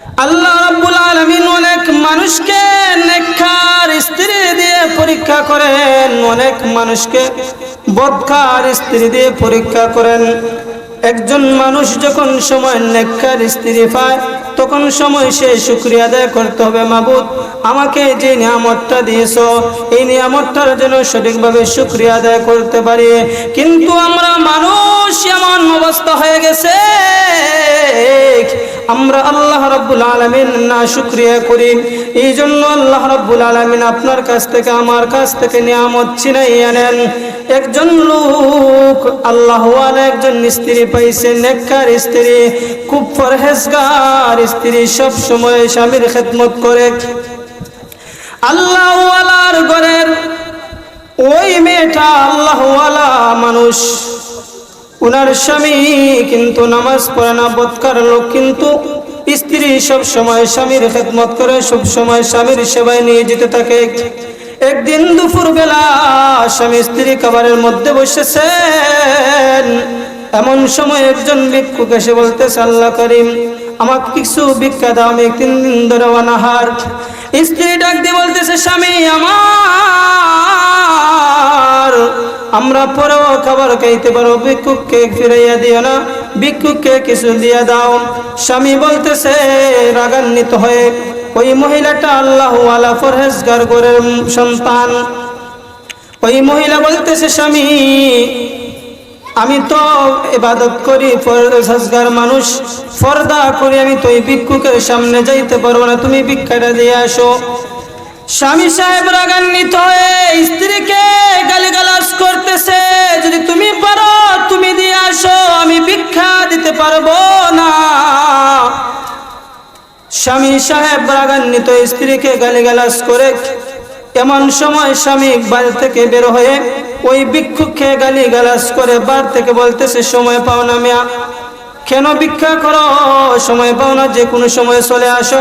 আল্লাহ রাব্বুল আলামিন অনেক মানুষকে নেককার স্ত্রী দিয়ে পরীক্ষা করেন। অনেক মানুষকে বদকার স্ত্রী দিয়ে পরীক্ষা করেন। একজন মানুষ যখন সময় নেককার স্ত্রী পায়, তখন সময় সে শুক্রিয়া আদায় করতে হবে, মাবুদ। আমাকে যে নিয়ামতটা দিয়েছ, এই নিয়ামতটার জন্য সঠিকভাবে শুক্রিয়া আদায় করতে পারি। কিন্তু আমরা মানুষ এমন অবস্থা হয়ে গেছে আমরা আল্লাহ রাব্বুল আলামিন না শুকরিয়া করি। এই জন্য আল্লাহ রাব্বুল আলামিন আপনার কাছ থেকে, আমার কাছ থেকে নিয়ামত ছিনাই আনেন। একজন লোক আল্লাহ একজন স্ত্রী পাইছে, নেককার স্ত্রী, খুব পরহেজগার স্ত্রী সব সময় স্বামীর খেদমত করে। আল্লাহওয়ালার ঘরের ওই মেয়েটা আল্লাহওয়ালা মানুষ। উনার স্বামী কিন্তু নামাজ পড়ে না বৎকার লোক কিন্তু স্ত্রী সব সময় স্বামীর খেদমত করে, সব সময় স্বামীর সেবায় নিয়ে যেতে থাকে। একদিন দুপুর বেলা স্বামী স্ত্রী খাবারের মধ্যে বসেছেন। এমন সময় একজন ভিক্ষুক এসে বলতে আল্লাহ করিম আমার কিছু ভিক্ষা দাও, আমি তিন দিন ধরে অনাহার। স্ত্রী ডাক দিয়ে বলতেছে, স্বামী, আমার আমরা পরেও খাবার খাইতে পারো। ভিক্ষুককে ফিরাইয়া দিও না, ভিক্ষুককে কিছু দিয়ে দাও। স্বামী বলতেছে, রাগান্বিত হয়ে, ওই মহিলাটা আল্লাহ আলা ফরহেজগার গরের সন্তান। ওই মহিলা বলতেছে, স্বামী, আমি তো এবাদত করি ফরজগার মানুষ। ফর্দা করি, আমি তো এই ভিক্ষুকের সামনে যাইতে পারব না। তুমি ভিক্ষাটা দিয়ে আসো। স্বামী সাহেব রাগান্বিত হয়ে স্ত্রীকে গালিগালাজ করতেছে, যদি তুমি পারো, তুমি দিয়ে আসো, আমি ভিক্ষা দিতে পারব না। স্বামী সাহেব রাগান্বিত স্ত্রীকে গালিগালাজ করে এমন সময় স্বামী বাড়ি থেকে বের হয়ে ওই ভিক্ষুককে গালি গালাজ করে বার থেকে বলতেছে, সময় পাও না মিয়া কেন ভিক্ষা করো? সময় পাও না, যে কোনো সময় চলে আসো।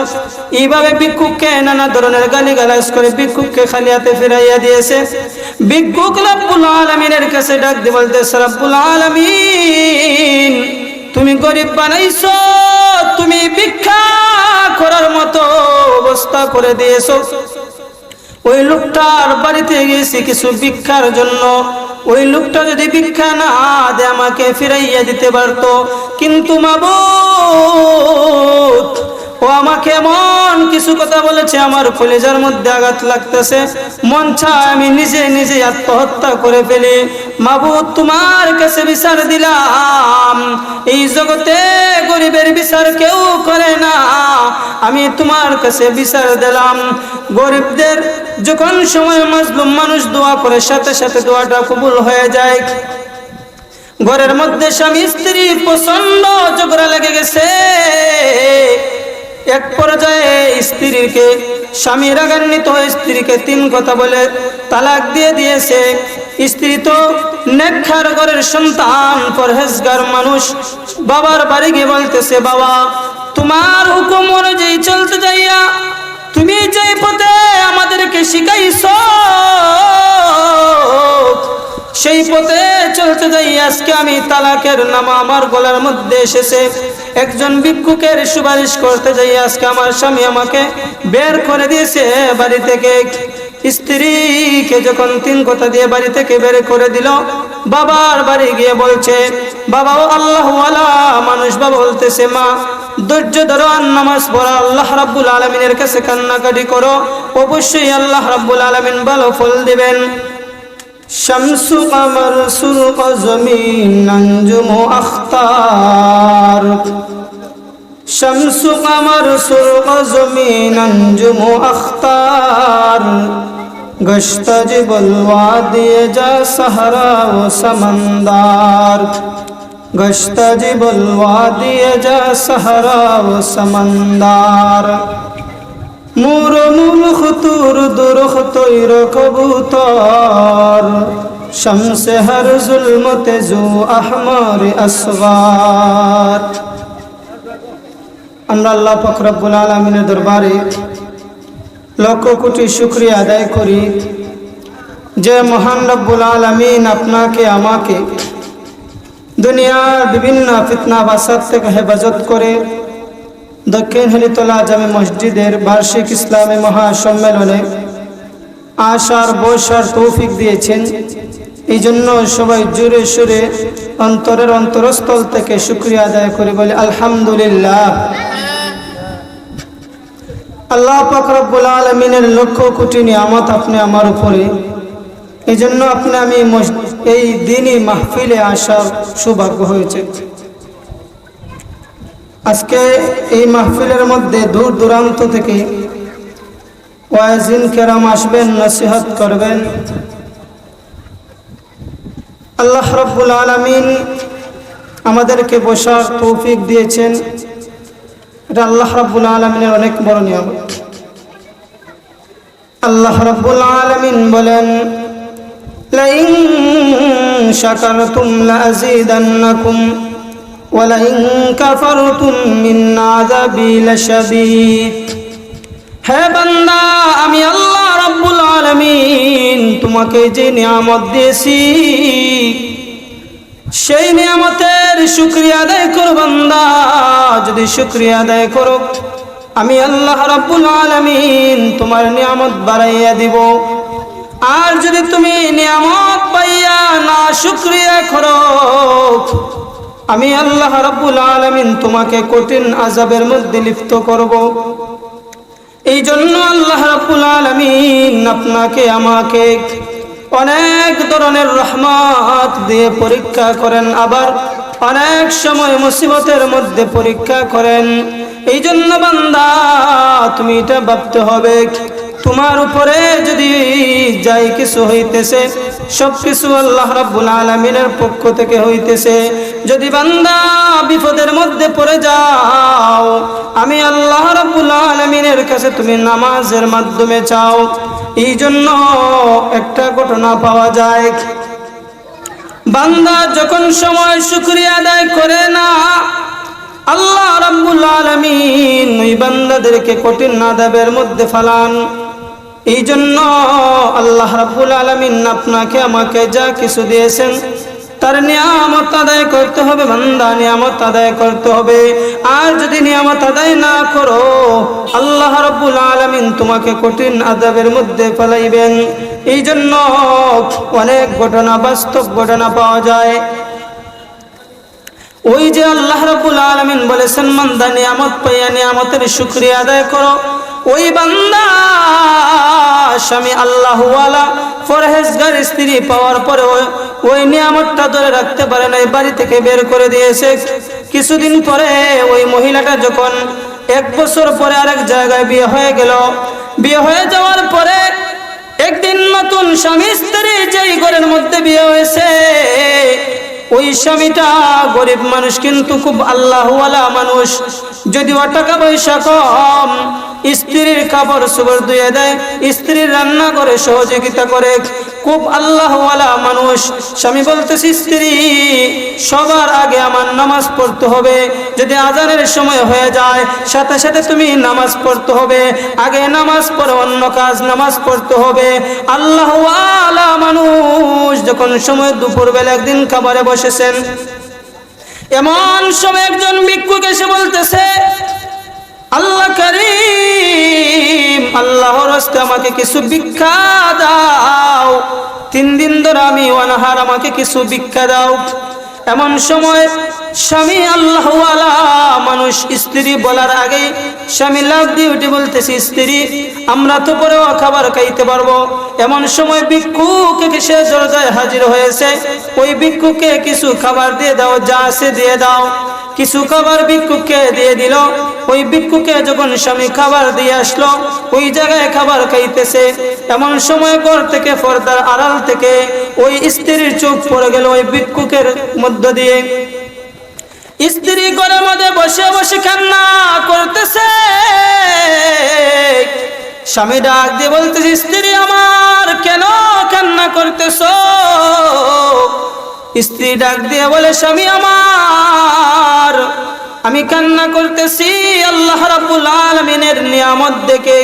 এইভাবে ভিক্ষুককে নানা ধরনের গালি গালাজ করে ভিক্ষুককে খালি হাতে ফিরাইয়া দিয়েছে। ভিক্ষুক রব্বুল আলমিনের কাছে ডাক দিয়ে বলতেছে, রব্বুল আলমিন, তুমি গরিব বানাইছো, তুমি ভিক্ষা করার মতো অবস্থা করে দিয়েছ। ওই লোকটার বাড়িতে গেছি কিছু ভিক্ষার জন্য। ওই লোকটা যদি ভিক্ষা না দে আমাকে ফিরাইয়া দিতে পারতো। কিন্তু মাবুত, ও আমাকে এমন কিছু কথা বলেছে, আমার কলেজার মধ্যে আঘাত লাগতেছে। মন চায় আমি নিজে নিজে আত্মহত্যা করে ফেলি। মাবুদ তোমার কাছে বিচার দিলাম। এই জগতে গরিবের বিচার কেউ করে না। আমি তোমার কাছে বিচার দিলাম। গরিবদের যখন সময় মাজলুম মানুষ দোয়া করে, সাথে সাথে দোয়াটা কবুল হয়ে যায়। ঘরের মধ্যে স্বামী স্ত্রী প্রচণ্ড ঝগড়া লেগে গেছে। এক পর্যায়ে স্ত্রীকে, স্বামী রাগান্বিত স্ত্রীকে তিন কথা বলে তালাক দিয়ে দিয়েছে। স্ত্রী তো নেক্ষার ঘরের সন্তান, পরহেজগার মানুষ। বাবার বাড়ি গিয়ে বলতেছে, বাবা, তোমার হুকুম অনুযায়ী চলতে যাইয়া, তুমি যে পথে পথে চলতে যাই, আজকে আমি তালাকের নামা আমার গলার মধ্যে এসেছে। একজন ভিক্ষুকের সুপারিশ করতে যাই, আজকে আমার স্বামী আমাকে বের করে দিয়েছে বাড়ি থেকে। স্ত্রীকে যখন তিন কথা দিয়ে বাড়ি থেকে বের করে দিল, বাবার বাড়ি গিয়ে বলছে বাবাও আল্লাহ মানুষ বাবা বলতেছে, মা, ধৈর্য ধরো আর নামাজ পড়া, আল্লাহ রাব্বুল আলমিনের কাছে কান্নাকাটি করো। অবশ্যই আল্লাহ রাব্বুল আলমিন ভালো ফল দিবেন। شمس قمر سرق زمين ننجم أخطار شمس قمر سرق زمين ننجم أخطار گشت جبل وادی جا صحرا و سمندار گشت جبل وادی جا صحرا و سمندار নূর মূল খুতুর দুরখ তৈর কবুতর। শমসে হর জুলমতে জু আহমর আসবার আমরা আল্লাহ ফখরবুল আলমিনের দরবারে লক্ষ কোটি শুক্রিয়া আদায় করি যে মহান রব্বুল আলমিন আপনাকে, আমাকে দুনিয়ার বিভিন্ন ফিতনা বাসার থেকে হেফাজত করে দক্ষিণ হলিতলা জামে মসজিদের বার্ষিক ইসলামী মহাসম্মেলনে আশার বৈশার তৌফিক দিয়েছেন। এই জন্য সবাই জোরে সুরে অন্তরের অন্তরস্থল থেকে শুক্রিয়া আদায় করে বলে, আলহামদুলিল্লাহ। আল্লাহ পাকরবুল আলমিনের লক্ষ কোটি নিয়ামত আপনি আমার উপরে। এই জন্য আপনি আমি এই দিনই মাহফিলে আসার সৌভাগ্য হয়েছে। আজকে এই মাহফিলের মধ্যে দূর দূরান্ত থেকে ওয়াজিন কেরাম আসবেন, নসিহত করবেন। আল্লাহ রব্বুল আলমিন আমাদেরকে বসার তৌফিক দিয়েছেন। এটা আল্লাহ রব্বুল আলমিনের অনেক বড় নিয়ম আল্লাহ রব্বুল আলমিন বলেন, লাইন শাকারতুম লাজিদান্নাকুম। ولئن كفرتم من عذابي لشديد হে বান্দা আমি আল্লাহ রাব্বুল আলামিন তোমাকে যে নিয়ামত দিয়েছি সেই নিয়ামতের শুক্রিয়া আদায় করো বান্দা যদি শুক্রিয়া আদায় করো আমি আল্লাহ রাব্বুল আলামিন তোমার নিয়ামত বাড়াইয়া দিব আর যদি তুমি নিয়ামত পাইয়া না শুক্রিয়া করো আমি আল্লাহ রাব্বুল আলামিন তোমাকে কঠিন আজাবের মধ্যে লিপ্ত করব। এই জন্য আল্লাহ রাব্বুল আলামিন আপনাকে, আমাকে অনেক ধরনের রহমত দিয়ে পরীক্ষা করেন, আবার অনেক সময় মুসিবতের মধ্যে পরীক্ষা করেন। এই জন্য বান্দা, তুমি এটা ভাবতে হবে। তোমার উপরে যদি যাই কিছু হইতেছে সব কিছু আল্লাহ রাব্বুল আলামিনের পক্ষ থেকে হইতেছে। যদি বান্দা বিপদের মধ্যে পড়ে যাও, আমি আল্লাহ রাব্বুল আলামিনের কাছে তুমি নামাজের মাধ্যমে চাও। এই জন্য একটা ঘটনা পাওয়া যায়। বান্দা যখন সময় শুক্রিয়া আদায় করে না, আল্লাহ রাব্বুল আলামিন ওই বান্দাদেরকে কঠিন আদাবের মধ্যে ফালান। এই জন্য আল্লাহ রাব্বুল আলামিন আপনাকে আমাকে যা কিছু দিয়েছেন, তার নিয়ামত আদায় করতে হবে, বান্দা নিয়ামত আদায় করতে হবে। আর যদি নিয়ামত আদায় না করো, আল্লাহ রাব্বুল আলামিন তোমাকে কঠিন আদাবের মধ্যে ফেলাইবেন। এই জন্য অনেক ঘটনা, বাস্তব ঘটনা পাওয়া যায়। ওই যে আল্লাহ রাব্বুল আলামিন বলেছেন, বান্দা নিয়ামত পাইয়া নিয়ামতের শুকরিয়া আদায় করো। ওই বান্দা স্বামী আল্লাহ ফরহেজগার স্ত্রী পাওয়ার পরে ওই- নিয়ামতটা ধরে রাখতে পারে না বাড়ি থেকে বের করে দিয়েছে। কিছুদিন পরে ওই মহিলাটা যখন এক বছর পরে আরেক জায়গায় বিয়ে হয়ে গেল, বিয়ে হয়ে যাওয়ার পরে একদিন নতুন স্বামী স্ত্রী যেই ঘরের মধ্যে বিয়ে হয়েছে, ওই স্বামীটা গরিব মানুষ কিন্তু খুব আল্লাহওয়ালা মানুষ। যদিও টাকা পয়সা কম স্ত্রীর কাপড় সুবর ধুয়ে দেয় স্ত্রীর রান্না করে, সহযোগিতা করে। খুব আল্লাহওয়ালা মানুষ। স্বামী বলতেছি, স্ত্রী, সবার আগে আমার নামাজ পড়তে হবে। যদি আজানের সময় হয়ে যায়, সাথে সাথে তুমি নামাজ পড়তে হবে। আগে নামাজ পড়ে, অন্য কাজ নামাজ পড়তে হবে। আল্লাহওয়ালা মানুষ যখন সময় দুপুরবেলা একদিন খাবারে বসেছেন, এমন সময় একজন ভিক্ষুক এসে বলতেছে আল্লাহ করিম, আল্লাহর হস্তে আমাকে কিছু ভিক্ষা দাও। তিন দিন ধরে আমি অনাহার, আমাকে কিছু ভিক্ষা দাও। এমন সময় স্বামী আল্লাহ মানুষ, স্ত্রী বলার আগে স্বামী লাভ দিয়ে উঠে বলতেছি, স্ত্রী, আমরা তো পরেও খাবার খাইতে পারব। এমন সময় ভিক্ষুকে সে দরজায় হাজির হয়েছে। ওই ভিক্ষুকে কিছু খাবার দিয়ে দাও, যা আছে দিয়ে দাও। কিছু খাবার ভিক্ষুককে দিয়ে দিল। ওই ভিক্ষুকে যখন স্বামী খাবার দিয়ে আসলো, ওই জায়গায় খাবার খাইতেছে। এমন সময় ঘর থেকে পর্দার আড়াল থেকে ওই স্ত্রীর চোখ পড়ে গেল ওই ভিক্ষুকের মধ্য দিয়ে। স্ত্রী ঘরের মধ্যে বসে বসে কান্না করতেছে। স্বামী ডাক দিয়ে বলতেছে, স্ত্রী, আমার কেন কান্না করতেছ? স্ত্রী ডাক দিয়ে বলে, স্বামী আমার, আমি কান্না করতেছি। আল্লাহ রাব্বুল আলামিনের নিয়ামত দেখে,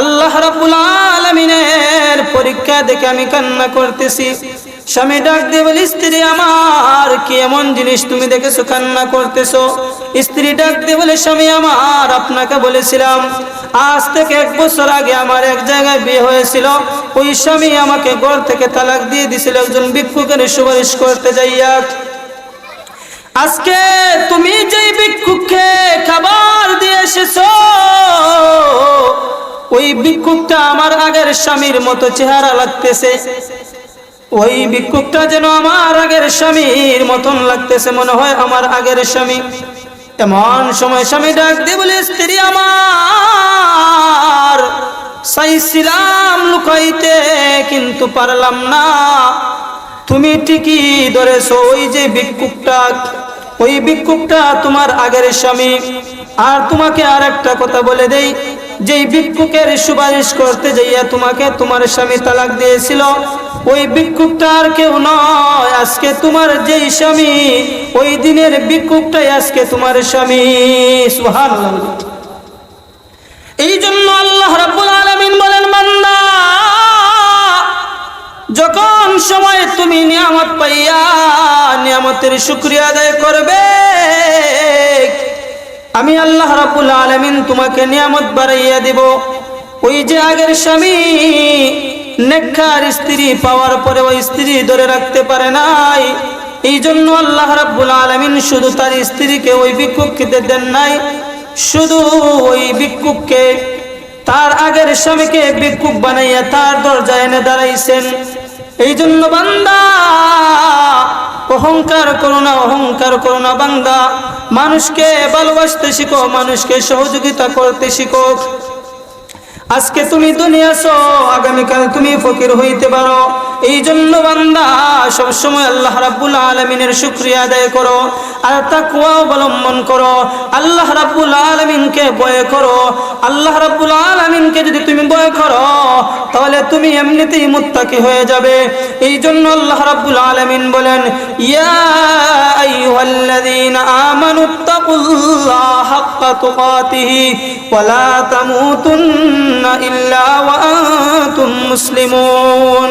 আল্লাহ রাব্বুল আলামিনের পরীক্ষা দেখে আমি কান্না করতেছি। স্বামী ডাক দিয়ে বলে, স্ত্রী আমার, কি এমন জিনিস তুমি দেখেছ কান্না করতেছো? স্ত্রী ডাক দিয়ে বলে, স্বামী আমার, আপনাকে বলেছিলাম আজ থেকে এক বছর আগে আমার এক জায়গায় বিয়ে হয়েছিল। ওই স্বামী আমাকে ঘর থেকে তালাক দিয়ে দিছিল একজন ভিক্ষুকের সুপারিশ করতে যাইয়া। আজকে তুমি যেই ভিক্ষুককে খাবার দিয়ে এসেছ, ওই ভিক্ষুকটা আমার আগের স্বামীর মতো চেহারা লাগতেছে। ওই ভিক্ষুকটা যেন আমার আগের স্বামীর মতন লাগতেছে, মনে হয় আমার আগের স্বামী। এমন সময় স্বামী ডাক দিয়ে বলে, স্ত্রী আমার, চাইছিলাম লুকাইতে, কিন্তু পারলাম না। তুমি ঠিকই ধরেছো ওই যে ভিক্ষুকটা, ওই ভিক্ষুকটা তোমার আগের স্বামী। আর তোমাকে আর একটা কথা বলে দেই, যেই ভিক্ষুকের সুপারিশ করতে যাইয়া তোমাকে তোমার স্বামী তালাক দিয়েছিল ওই ভিক্ষুকটা আর কেউ নয়, আজকে তোমার যেই স্বামী, ওই দিনের ভিক্ষুকটাই আজকে তোমার স্বামী। সুবহানাল্লাহ। এই জন্য আল্লাহ রাব্বুল আলামিন বলেন, বান্দা, যখন সময় তুমি নিয়ামত পাইয়া নিয়ামতের শুক্রিয়া আদায় করবে, আমি আল্লাহ রাব্বুল আলামিন তোমাকে নিয়ামত বাড়াইয়া দিব। ওই যে আগের স্বামী নেককার স্ত্রী পাওয়ার পরে ওই স্ত্রী ধরে রাখতে পারে নাই। এই জন্য আল্লাহ রাব্বুল আলামিন শুধু তার স্ত্রীকে ওই ভিক্ষুককে দেন নাই, শুধু ওই ভিক্ষুককে। তার আগের স্বামীকে ভিক্ষুক বানাইয়া তার দরজায় এনে দাঁড়াইছেন। এই জন্য বান্দা, অহংকার করো না, অহংকার করো না বান্দা। মানুষকে ভালোবাসতে শিখো, মানুষকে সহযোগিতা করতে শিখো। আজকে তুমি দুনিয়া আছো আগামীকাল তুমি ফকির হইতে পারো। এই জন্য বান্দা, সবসময় আল্লাহ রাব্বুল আলমিনের শুক্রিয়া আদায় করো আর তাকুয়া অবলম্বন করো। আল্লাহ রাব্বুল আলমিনকে বয় করো। আল্লাহ রাব্বুল আলমিনকে যদি তুমি বয় করো, তাহলে তুমি এমনিতেই মুত্তাকি হয়ে যাবে। এই জন্য আল্লাহ রাব্বুল আলমিন বলেন, ইয়া ইল্লা মুসলিমুন।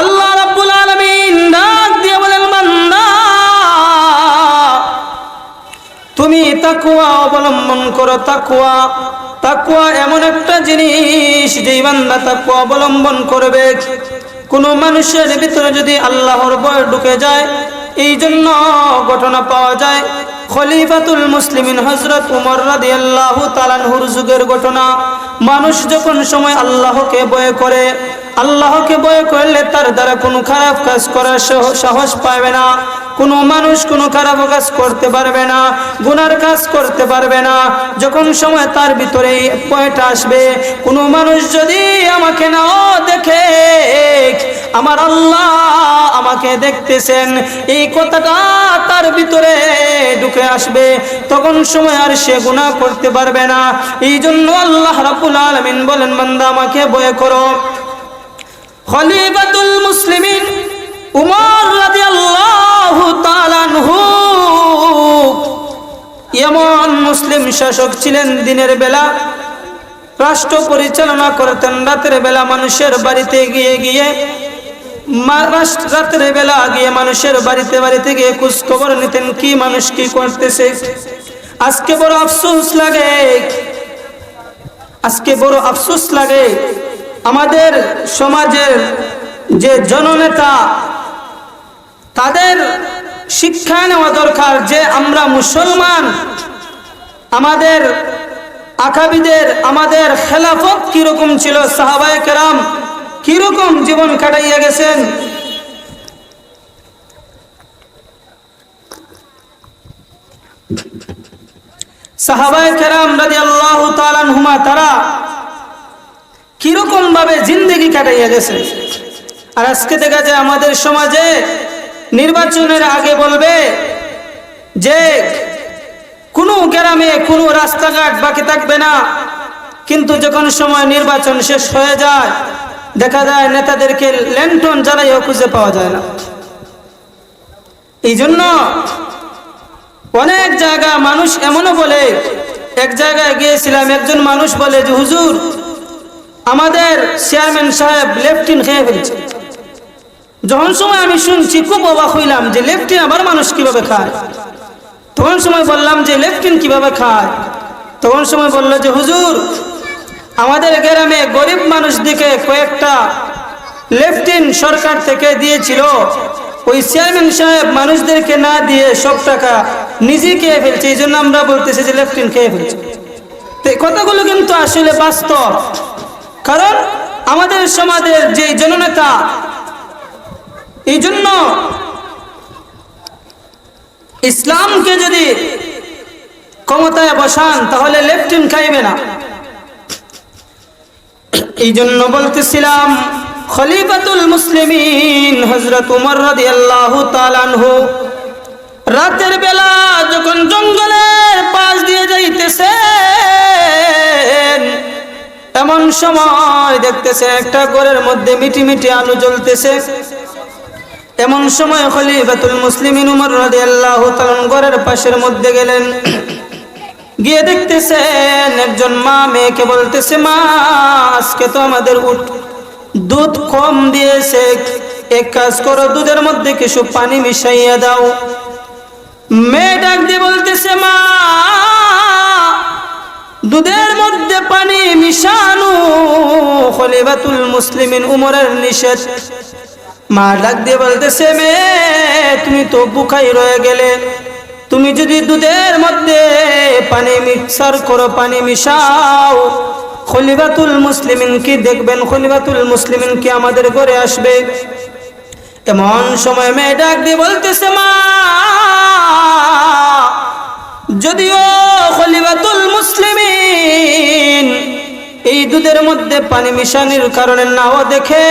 আল্লাহ রাব্বুল আলামিন ডাক দিয়ে বলেন, বান্দা, তুমি তাকুয়া অবলম্বন করো তাকুয়া তাকুয়া এমন একটা জিনিস যেই বান্দা তাকুয়া অবলম্বন করবে। কোনো মানুষের ভিতরে যদি আল্লাহর ভয় ঢুকে যায় এই জন্য ঘটনা পাওয়া যায় খলিফাতুল মুসলিমিন হজরত উমর রাদি আল্লাহ তালানহুর যুগের ঘটনা। মানুষ যখন সময় আল্লাহকে ভয় করে আল্লাহকে ভয় করলে তার দ্বারা কোনো খারাপ কাজ করার সাহস পাবে না। কোনো মানুষ কোনো খারাপ কাজ করতে পারবে না, গুনার কাজ করতে পারবে না। যখন সময় তার ভিতরে ভয়টা আসবে, কোনো মানুষ যদি আমাকে নাও দেখে, আমার আল্লাহ আমাকে দেখতেছেন, এই কথাটা তার ভিতরে ঢুকে আসবে। তখন সময় আর সে গুনাহ করতে পারবে না। এই জন্য আল্লাহ রাব্বুল আলামিন বলেন, বান্দা, আমাকে বয়ে করো। খলিফাতুল মুসলিমিন উমর রাদিয়াল্লাহু তাআলা আনহু। এমন মুসলিম শাসক ছিলেন দিনের বেলা। রাষ্ট্র পরিচালনা করতেন, রাতের বেলা মানুষের বাড়িতে গিয়ে গিয়ে রাতের বেলা গিয়ে মানুষের বাড়িতে বাড়িতে গিয়ে খোঁজ খবর নিতেন, কি মানুষ কি করতেছে। আজকে বড় আফসোস লাগে। আজকে বড় আফসোস লাগে। আমাদের সমাজের যে জননেতা, তাদের শিক্ষা নেওয়া দরকার যে আমরা মুসলমান। আমাদের আকাবিদের, আমাদের খেলাফত কীরকম ছিল, সাহাবায়ে কেরাম কীরকম জীবন কাটাইয়া গেছেন? সাহাবায়ে কেরাম রাদিয়াল্লাহু তাআলা আনহুমা তারা কীরকম ভাবে জিন্দগি কাটাইয়া গেছে? আর আজকে দেখা যায় আমাদের সমাজে নির্বাচনের আগে বলবে যে, কোনো গ্রামে কোনো রাস্তাঘাট বাকি থাকবে না। কিন্তু যখন সময় নির্বাচন শেষ হয়ে যায়, দেখা যায় নেতাদেরকে ল্যান্টন জ্বালাইও খুঁজে পাওয়া যায় না। এই জন্য অনেক জায়গা মানুষ এমনও বলে, এক জায়গায় গিয়েছিলাম, একজন মানুষ বলে যে, হুজুর আমাদের চেয়ারম্যান সাহেব লেফটিন খেয়ে ফেলছে। যখন সময় আমি শুনছি খুব অবাক হইলাম যে লেফটিন আবার মানুষ কীভাবে খায়? তখন সময় বললাম যে লেফটিন কীভাবে খায়? তখন সময় বলল যে, হুজুর, আমাদের গ্রামে গরিব মানুষদিকে কয়েকটা লেফটিন সরকার থেকে দিয়েছিল। ওই চেয়ারম্যান সাহেব মানুষদেরকে না দিয়ে সব টাকা নিজে খেয়ে ফেলছে। এই জন্য আমরা বলতেছি যে লেফটিন খেয়ে ফেলছে। কথাগুলো কিন্তু আসলে বাস্তব। কারণ আমাদের সমাজের যে জননেতা, এই জন্য ইসলামকে যদি ক্ষমতায় বসান, তাহলে লেফটিন খাইবে না। এই জন্য বলতেছিলাম, খলিফাতুল মুসলিমিন হজরত উমর রাদিয়াল্লাহু তাআলা আনহু রাতের বেলা যখন জঙ্গলের পাশ দিয়ে যাইতেছেন এমন সময় দেখতেছে একটা ঘরের মধ্যে মিটি মিটি আলো জ্বলতেছে। এমন সময় খলিফাতুল মুসলিমিন উমর রাদিয়াল্লাহু তাআলা ঘরের পাশের মধ্যে গেলেন। গিয়ে দেখতেছেন একজন মা মেয়েকে বলতেছে, মা, আজকে তো আমাদের উঠ, দুধ কম দিয়েছে। এক কাজ করো, দুধের মধ্যে কিছু পানি মিশাইয়া দাও। মেয়ে ডাক দিয়ে বলতেছে, মা দুধের মধ্যে পানি মিশানো খলিফাতুল মুসলিমিন উমরের নিষেধ। মা ডাক দিয়ে বলতেছে মেয়ে তুমি তো বুকাই রয়ে গেলে। তুমি যদি দুধের মধ্যে পানি মিক্সার করো, পানি মিশাও, খলিফাতুল মুসলিমিন কি দেখবেন? খলিফাতুল মুসলিমিন কি আমাদের ঘরে আসবে? এমন সময় মেয়ে ডাক দিয়ে বলতেছে, মা যদিও খলিফাতুল মুসলিমিন এই দুধের মধ্যে পানি মিশানির কারণে নাও দেখে,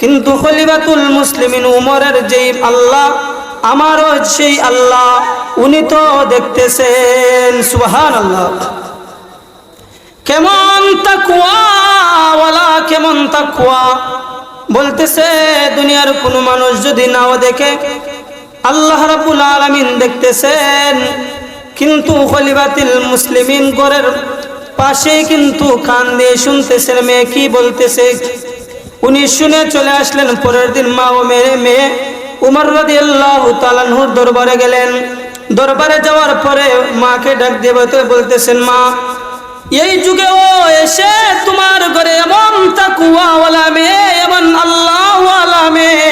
কিন্তু খলিফাতুল মুসলিমিন উমরের যেই আল্লাহ, আমারও সেই আল্লাহ, উনি তো দেখতেছেন সুহান আল্লাহ কেমন তাকুয়া কেমন তাকুয়া বলতেছে, দুনিয়ার কোনো মানুষ যদি নাও দেখে আল্লাহ রাবুল আলমিন দেখতেছেন, কিন্তু খলিফাতুল মুসলিমিন গড়ের পাশে কিন্তু কান দিয়ে শুনতেছেন, মেয়ে কি বলতেছে? উনি শুনে চলে আসলেন, পরের দিন মা ও মেয়ে মেয়ে উমর রাদি আল্লাহ তালানহুর দরবারে গেলেন। দরবারে যাওয়ার পরে মাকে ডাক দিয়ে বলতেছেন, মা, এই যুগে ও এসে তোমার ঘরে এমন তাকুয়াওয়ালা মেয়ে, এমন আল্লাহওয়ালা মেয়ে।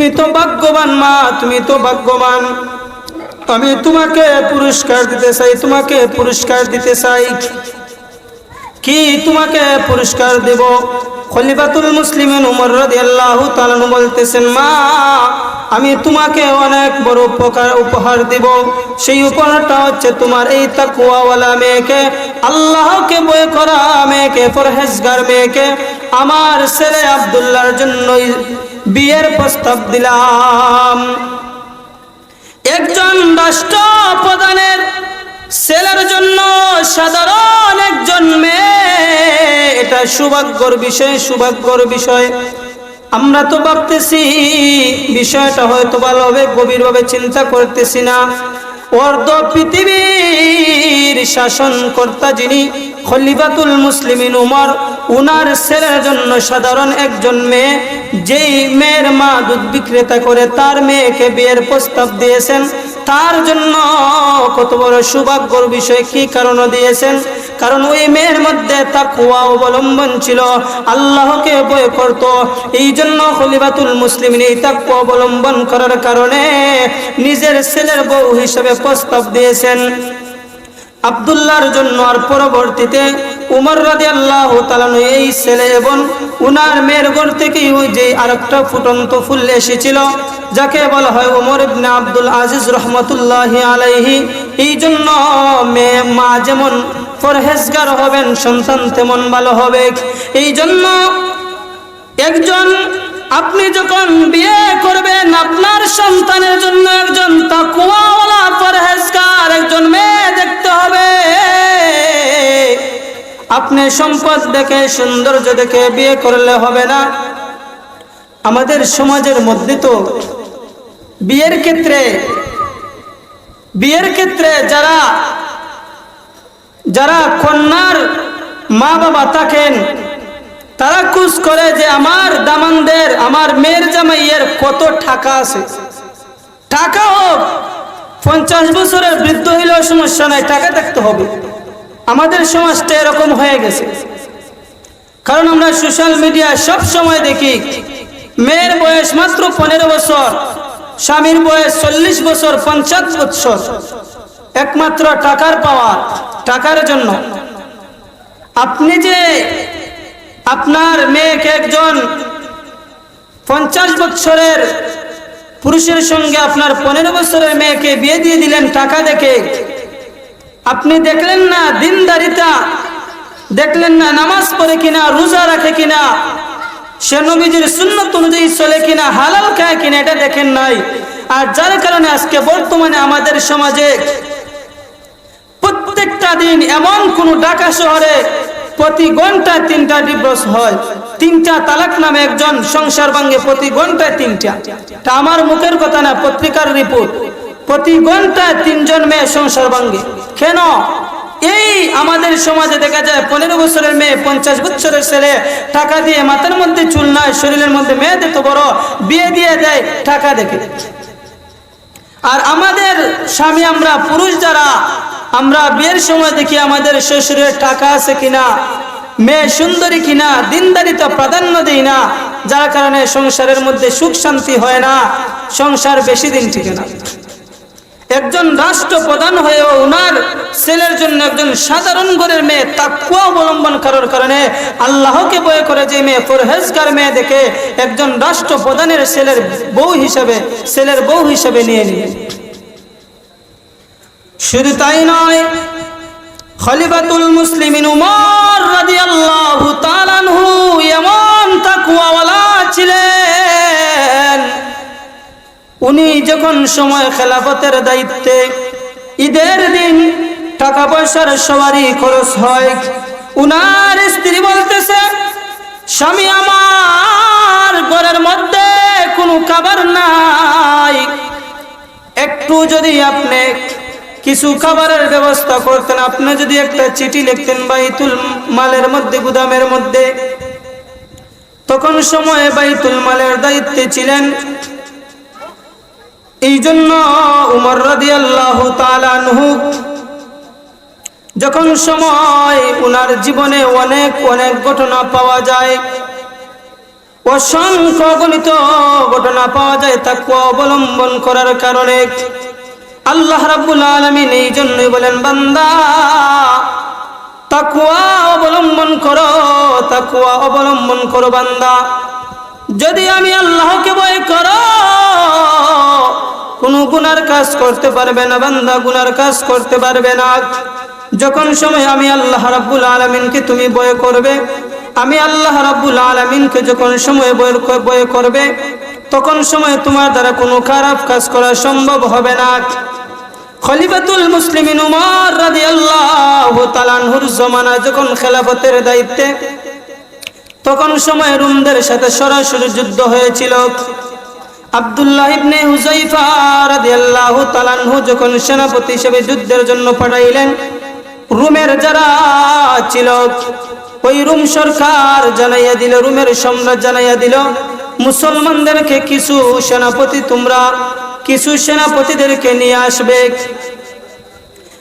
তুমি তো ভাগ্যবান মা, তুমি তো ভাগ্যবান। আমি তোমাকে পুরস্কার দিতে চাই, তোমাকে পুরস্কার দিতে চাই। কি তোমাকে পুরস্কার দেব? খলিফাতুল মুসলিমিন উমর রাদিয়াল্লাহু তাআলা বলতেছেন, মা, আমি তোমাকে অনেক বড় উপকার, উপহার দেব। সেই উপহারটা হচ্ছে তোমার এই তাকওয়াওয়ালা মেয়েকে, আল্লাহকে বয় করা মেয়েকে, পরহেজগার মেয়েকে, আমার ছেলে আব্দুল্লাহর জন্য বিয়ের প্রস্তাব দিলাম। একজন রাষ্ট্র প্রধানের ছেলের জন্য সাধারণ একজন মেয়ে, এটা সৌভাগ্যর বিষয় সৌভাগ্যর বিষয়। আমরা তো ভাবতেছি বিষয়টা হয়তো ভালোভাবে, গভীরভাবে চিন্তা করতেছি না। অর্ধ পৃথিবীর শাসনকর্তা যিনি খলিফাতুল মুসলিমিন উমর, উনার ছেলের জন্য সাধারণ একজন মেয়ে, যেই মেয়ের মা দুধ বিক্রেতা করে তার মেয়েকে বিয়ের প্রস্তাব দিয়েছেন। তার জন্য কত বড় সৌভাগ্যর বিষয়, কি কারণে দিয়েছেন? কারণ ওই মেয়ের মধ্যে তাকুয়া অবলম্বন ছিল, আল্লাহকে বয় করত। এই জন্য খলিফাতুল মুসলিম এই তাকুয়া অবলম্বন করার কারণে নিজের ছেলের বউ হিসেবে প্রস্তাব দিয়েছেন। আবদুল্লাহর জন্য আর পরবর্তীতে উমর রাজি আল্লাহ এই ছেলে এবং উনার মেয়ের ঘর থেকেই ওই যে আরেকটা ফুটন্ত ফুল এসেছিল, যাকে বলা হয় উমর ইবনে আব্দুল আজিজ রহমতুল্লাহ আলাইহি। এই জন্য মেয়ে, মা যেমন পরহেজগার হবেন, সন্তান তেমন ভালো হবে। এই জন্য একজন আপনি যখন বিয়ে করবেন, আপনার সন্তানের জন্য একজন তাকুয়াওয়ালা পরহেজগার, একজন মেয়ে দেখতে হবে। আপনি সম্পদ দেখে, সৌন্দর্য দেখে বিয়ে করলে হবে না। আমাদের সমাজের মধ্যে তো বিয়ের ক্ষেত্রে বিয়ের ক্ষেত্রে যারা যারা কন্যার মা বাবা থাকেন তারা খুশ করে যে আমার দামানদের, আমার মেয়ের জামাইয়ের কত টাকা আছে। টাকা হোক, পঞ্চাশ বছরের বৃদ্ধ হইলেও সমস্যা নাই, টাকা থাকতে হবে। আমাদের সমাজটা এরকম হয়ে গেছে। কারণ আমরা সোশ্যাল মিডিয়ায় সব সময় দেখি, মেয়ের বয়স মাত্র পনেরো বছর, স্বামীর বয়স চল্লিশ বছর, পঞ্চাশ বছর। একমাত্র টাকার পাওয়া টাকার জন্য। আপনি যে আপনার মেয়েকে একজন পঞ্চাশ বছরের পুরুষের সঙ্গে আপনার পনেরো বছরের মেয়েকে বিয়ে দিয়ে দিলেন টাকা দেখে। আপনি দেখলেন না দিনদারিতা দেখলেন না নামাজ পড়ে কিনা, রোজা রাখে কিনা, সে নবীজির সুন্নত অনুযায়ী চলে কিনা, হালাল খায় কিনা, এটা দেখেন নাই। আর যার কারণে আজকে বর্তমানে আমাদের সমাজে প্রত্যেকটা দিন এমন কোন ঢাকা শহরে প্রতি ঘন্টায় তিনটা ডিভোর্স হয়। তিনটা তালাক নামে একজন সংসার ভাঙ্গে প্রতি ঘন্টায় তিনটা। তা আমার মুখের কথা না, পত্রিকার রিপোর্ট। প্রতি ঘন্টায় তিনজন মেয়ে সংসার ভাঙ্গে কেন? এই আমাদের সমাজে দেখা যায়, পনেরো বছরের মেয়ে, পঞ্চাশ বছরের ছেলে, টাকা দিয়ে মাথার মধ্যে চুল নাই, শরীরের মধ্যে মেয়ে দিত বড়, বিয়ে দিয়ে দেয়, টাকা দেখে। আর আমাদের স্বামী আমরা, পুরুষ যারা আমরা বিয়ের সময় দেখি আমাদের শ্বশুরের টাকা আছে কিনা, মেয়ে সুন্দরী কিনা, দিনদারিতা প্রাধান্য দিই না, যার কারণে সংসারের মধ্যে সুখ শান্তি হয় না, সংসার বেশি দিন টিকে না। একজন রাষ্ট্রপ্রধান হয়েও ওনার ছেলের জন্য একজন সাধারণ ঘরের মেয়ে তাকুয়া অবলম্বন করার কারণে আল্লাহকে বয়ে করে যে মেয়ে পরহেজগার মেয়ে দেখে একজন রাষ্ট্রপ্রধানের ছেলের বউ হিসাবে, ছেলের বউ হিসাবে নিয়ে নিয়ে। শুধু তাই নয়, খলিফাতুল আনহু এমন তাকওয়াওয়ালা ছিলেন। উনি যখন সময় খেলাফতের দায়িত্বে ঈদের দিন টাকা পয়সার সবারই খরচ হয়, উনার স্ত্রী বলতেছে, স্বামী আমার ঘরের মধ্যে কোনো খাবার নাই। একটু যদি আপনি কিছু খাবারের ব্যবস্থা করতেন। আপনি যদি একটা চিঠি লিখতেন বাইতুল মালের মধ্যে, গুদামের মধ্যে, তখন সময়ে বাইতুল মালের দায়িত্বে ছিলেন। এই জন্য উমর রাদিয়াল্লাহু তাআলা আনহু যখন সময় উনার জীবনে অনেক অনেক ঘটনা পাওয়া যায়, অসংখ্য গণিত ঘটনা পাওয়া যায়, তাকে অবলম্বন করার কারণে আল্লাহ রাব্বুল আলামিন এই জন্যই বলেন, বান্দা তাকুয়া অবলম্বন করো তাকুয়া অবলম্বন করো বান্দা। যদি আমি আল্লাহকে ভয় করো, কোনো গুনার কাজ করতে পারবে না বান্দা, গুনার কাজ করতে পারবে না। যখন সময় আমি আল্লাহ রাব্বুল আলামিনকে তুমি ভয় করবে, আমি আল্লাহ রাব্বুল আলামিনকে যখন সময় ভয় করবে তখন সময় তোমার দ্বারা কোনো খারাপ কাজ করা সম্ভব হবে না। খলিফাতুল মুসলিমিন উমর রাদিয়াল্লাহু তাআলা আনহুর জমানা যখন খেলাফতের দায়িত্বে, তখন সময় রুমদের সাথে সরাসরি যুদ্ধ হয়েছিল। আব্দুল্লাহ ইবনে হুজাইফা রাদিয়াল্লাহু তাআলা আনহু যখন সেনাপতি হিসেবে যুদ্ধের জন্য পাঠাইলেন, রুমের যারা ছিল, ওই রুম সরকার জানাইয়া দিল, রুমের সম্রাট জানাইয়া দিল মুসলমানদেরকে কিছু সেনাপতি তোমরা, কিছু সেনাপতিদেরকে নিয়ে আসবে।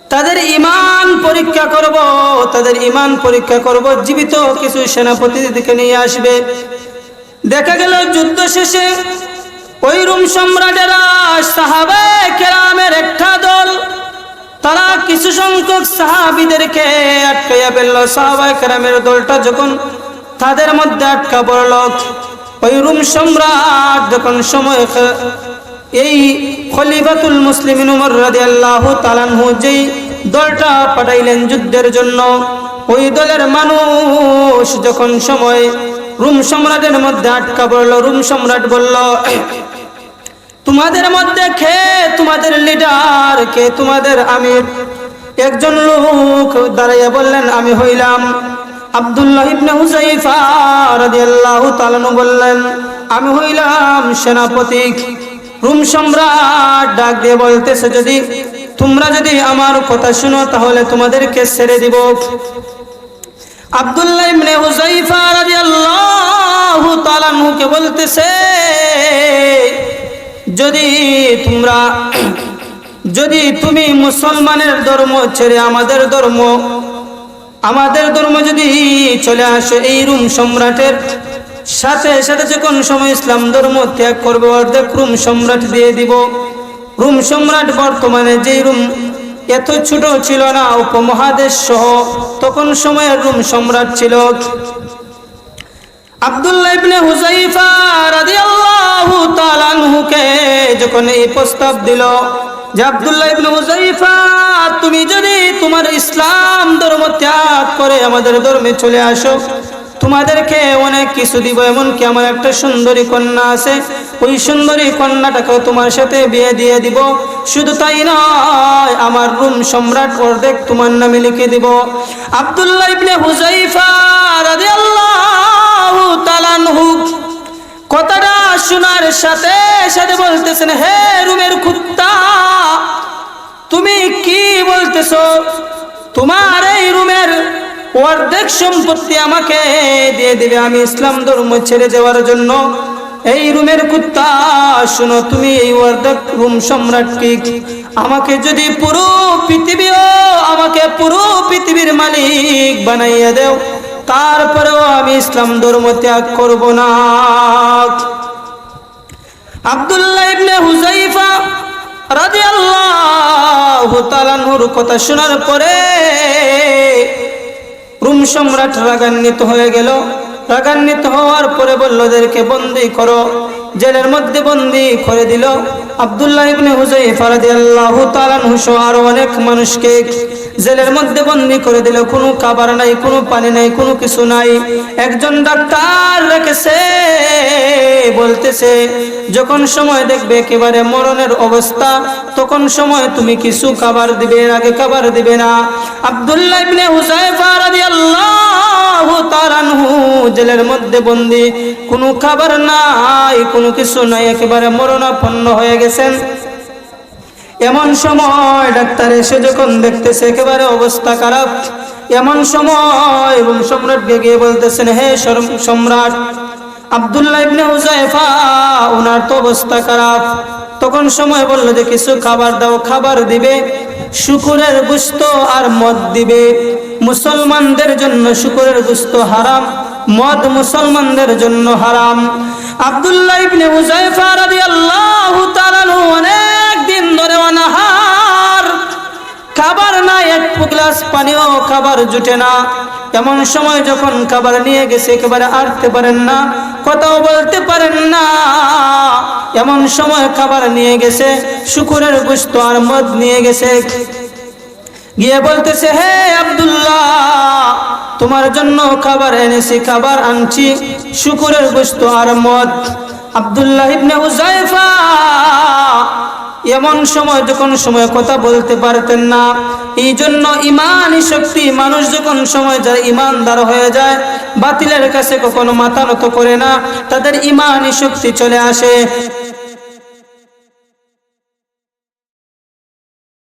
তাদের ইমান পরীক্ষা করব, তাদের ইমান পরীক্ষা করব, জীবিত কিছু সেনাপতিদেরকে নিয়ে আসবে। দেখা গেল যুদ্ধ শেষে ওই রুম সম্রাটেরা সাহাবে কেরামের একটা দল, তারা কিছু সংখ্যক সাহাবিদেরকে আটকাইয়া ফেলল। সাহাবাই কেরামের দলটা যখন তাদের মধ্যে আটকা পড়ল ওই রুম সম্রাট যখন সময় এই খলিফাতুল মুসলিম উমর রাদিয়াল্লাহু তালানহু যেই দলটা পাঠাইলেন যুদ্ধের জন্য, ওই দলের মানুষ যখন সময় রুম সম্রাটের মধ্যে আটকা পড়ল, রুম সম্রাট বলল, তোমাদের মধ্যে খে তোমাদের লিডার কে? তোমাদের আমির? একজন লোক দাঁড়াইয়া বললেন, আমি হইলাম আব্দুল্লাহ ইবনে হুজাইফা রাদিয়াল্লাহু বললেন, আমি হইলাম সেনাপতি রুম সম্রাট ডাক দিয়ে বলতেছে, যদি তোমরা যদি আমার কথা শুনো, তাহলে তোমাদেরকে ছেড়ে দিব। আব্দুল্লাহ ইবনে বলতেছে, যদি তোমরা, যদি তুমি মুসলমানের ধর্ম ছেড়ে আমাদের ধর্ম আমাদের ধর্ম যদি চলে আসে এই রুম সম্রাটের, সাথে সাথে যে কোন সময় ইসলাম ধর্ম ত্যাগ করব, অর্ধেক রুম সম্রাট দিয়ে দিব। রুম সম্রাট বর্তমানে যেই রুম এত ছোট ছিল না, উপমহাদেশ সহ তখন সময়ের রুম সম্রাট ছিল। আব্দুল্লাহ ইবনে হুযাইফা রাদিয়াল্লাহু তাআলা যখন এই প্রস্তাব দিল যে আব্দুল্লাহ ইবনে হুযাইফা, তুমি যদি তোমার ইসলাম ধর্ম ত্যাগ করে আমাদের ধর্মে চলে আসো, তোমাদেরকে অনেক কিছু দিব, এমনকি আমার একটা সুন্দরী কন্যা আছে, ওই সুন্দরী কন্যাটাকে তোমার সাথে বিয়ে দিয়ে দিব। শুধু তাই নয়, আমার রুম সম্রাট অর্ধেক তোমার নামে লিখে দিব। আব্দুল্লাহ ইবনে হুযাইফা রাদিয়াল্লাহু তাআলা কথাটা শোনার সাথে সাথে বলতেছেন, হে রুমের কুত্তা তুমি কি বলতেছ? তোমার এই রুমের অর্ধেক সম্পত্তি আমাকে দিয়ে দিবে। আমি ইসলাম ধর্ম ছেড়ে যাওয়ার জন্য এই রুমের কুত্তা, শুনো, তুমি এই অর্ধেক রুম সম্রাট কি আমাকে যদি পুরো পৃথিবীও আমাকে পুরো পৃথিবীর মালিক বানাইয়া দেও, তারপরেও আমি ইসলাম ধর্ম ত্যাগ করব না। আব্দুল্লাহ ইবনে হুজাইফা নূর কথা শোনার পরে রুম সম্রাট রাগান্বিত হয়ে গেল। রাগান্বিত হওয়ার পরে বলল, ওদেরকে বন্দি করো। জেলের মধ্যে বন্দি করে দিল। আব্দুল্লাহ ইবনে হুজাইফা রাদিয়াল্লাহু তাআলা সহ আরও অনেক মানুষকে জেলের মধ্যে বন্দি করে দিল। কোনো খাবার নাই, কোনো পানি নাই, কোনো কিছু নাই। একজন ডাক্তার রেখেছে, বলতেছে, যখন সময় দেখবে একেবারে মরণের অবস্থা, তখন সময় তুমি কিছু খাবার দিবে আগে খাবার দিবে না। আব্দুল্লাহ ইবনে হুজাইফা রাদিয়াল্লাহু তাআলা জেলের মধ্যে বন্দি। কোনো খাবার নাই, কোনো কিছু নাই, একেবারে মরণাপন্ন হয়ে গেছেন। এমন সময় ডাক্তার এসে যখন দেখতেছে একেবারে অবস্থা খারাপ, এমন সময় এবং সম্রাটকে গিয়ে বলতেছেন, হে সম্রাট, আব্দুল্লাহ ইবনে হুজাইফা ওনার তো অবস্থা খারাপ। তখন সময় বলল যে, কিছু খাবার দাও, খাবার দিবে, শুকুরের গুস্ত আর মদ দিবে। মুসলমানদের জন্য শুকুরের গুস্ত হারাম, মদ মুসলমানদের জন্য হারাম। আব্দুল্লাহ ইবনে হুজাইফা রাদিয়াল্লাহু তাআলা অনেক ধরে অনাহার। খাবার না এক গ্লাস পানিও খাবার জুটে না। এমন সময় যখন খাবার নিয়ে গেছে, একেবারে আটতে পারেন না, কথাও বলতে পারেন না। এমন সময় খাবার নিয়ে গেছে, শুকুরের গুস্ত আর মদ নিয়ে গেছে। গিয়ে বলতেছে, হে আব্দুল্লাহ, তোমার জন্য খাবার এনেছি, খাবার আনছি, শুকুরের গোস্ত আর মদ। আব্দুল্লাহ ইবনে হুজাইফা এমন সময় যখন সময় কথা বলতে পারতেন না এই জন্য ইমানই শক্তি, মানুষ যখন সময় যায় ইমানদার হয়ে যায়, বাতিলের কাছে কখনো মাথা নত করে না, তাদের ইমানই শক্তি চলে আসে।